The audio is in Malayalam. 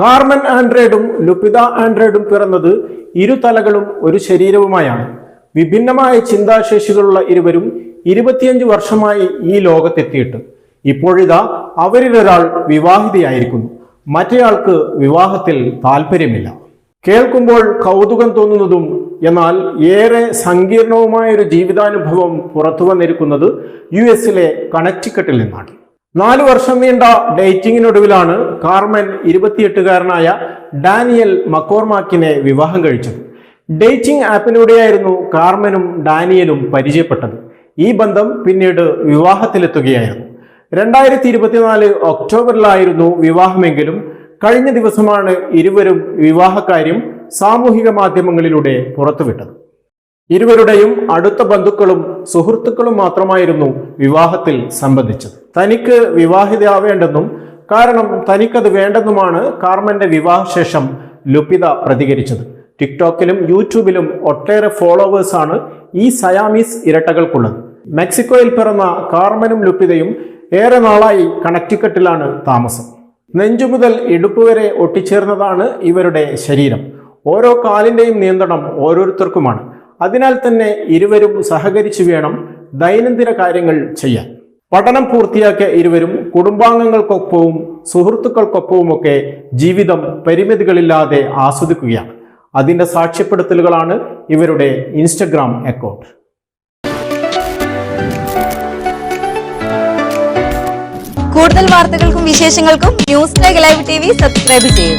കാർമൻ ആൻഡ്രേഡും ലുപിത ആൻഡ്രേഡും പിറന്നത് ഇരുതലകളും ഒരു ശരീരവുമായാണ്. വിഭിന്നമായ ചിന്താശേഷികളുള്ള ഇരുവരും ഇരുപത്തിയഞ്ച് വർഷമായി ഈ ലോകത്തെത്തിയിട്ട്. ഇപ്പോഴിതാ അവരിലൊരാൾ വിവാഹിതയായിരിക്കുന്നു. മറ്റേയാൾക്ക് വിവാഹത്തിൽ താല്പര്യമില്ല കേൾക്കുമ്പോൾ കൗതുകം തോന്നുന്നതും എന്നാൽ ഏറെ സങ്കീർണവുമായ ഒരു ജീവിതാനുഭവം പുറത്തു വന്നിരിക്കുന്നത് യു എസിലെ കണക്റ്റിക്കട്ടിൽ നിന്നാണ്. നാലു വർഷം നീണ്ട ഡേറ്റിംഗിനൊടുവിലാണ് കാർമൻ ഇരുപത്തിയെട്ടുകാരനായ ഡാനിയൽ മക്കോർമാക്കിനെ വിവാഹം കഴിച്ചത്. ഡേറ്റിംഗ് ആപ്പിലൂടെയായിരുന്നു കാർമനും ഡാനിയലും പരിചയപ്പെട്ടത്. ഈ ബന്ധം പിന്നീട് വിവാഹത്തിലെത്തുകയായിരുന്നു. രണ്ടായിരത്തി ഇരുപത്തിനാല് ഒക്ടോബറിലായിരുന്നു വിവാഹമെങ്കിലും കഴിഞ്ഞ ദിവസമാണ് ഇരുവരും വിവാഹകാര്യം സാമൂഹിക മാധ്യമങ്ങളിലൂടെ പുറത്തുവിട്ടത്. ഇരുവരുടെയും അടുത്ത ബന്ധുക്കളും സുഹൃത്തുക്കളും മാത്രമായിരുന്നു വിവാഹത്തിൽ സംബന്ധിച്ചത്. തനിക്ക് വിവാഹിതയാവേണ്ടെന്നും കാരണം തനിക്കത് വേണ്ടെന്നുമാണ് കാർമന്റെ വിവാഹശേഷം ലുപിത പ്രതികരിച്ചത്. ടിക്ടോക്കിലും യൂട്യൂബിലും ഒട്ടേറെ ഫോളോവേഴ്സാണ് ഈ സയാമീസ് ഇരട്ടകൾക്കുള്ളത്. മെക്സിക്കോയിൽ പിറന്ന കാർമനും ലുപിതയും ഏറെ നാളായി കണക്റ്റിക്കട്ടിലാണ് താമസം. നെഞ്ചു മുതൽ ഇടുപ്പ് വരെ ഒട്ടിച്ചേർന്നതാണ് ഇവരുടെ ശരീരം. ഓരോ കാലിന്റെയും നിയന്ത്രണം ഓരോരുത്തർക്കുമാണ്. അതിനാൽ തന്നെ ഇരുവരും സഹകരിച്ചു വേണം ദൈനംദിന കാര്യങ്ങൾ ചെയ്യാൻ. പഠനം പൂർത്തിയാക്കിയ ഇരുവരും കുടുംബാംഗങ്ങൾക്കൊപ്പവും സുഹൃത്തുക്കൾക്കൊപ്പവുമൊക്കെ ജീവിതം പരിമിതികളില്ലാതെ ആസ്വദിക്കുകയാണ്. അതിന്റെ സാക്ഷ്യപ്പെടുത്തലുകളാണ് ഇവരുടെ ഇൻസ്റ്റഗ്രാം അക്കൗണ്ട്. കൂടുതൽ വാർത്തകൾക്കും വിശേഷങ്ങൾക്കും news live T V subscribe ചെയ്യുക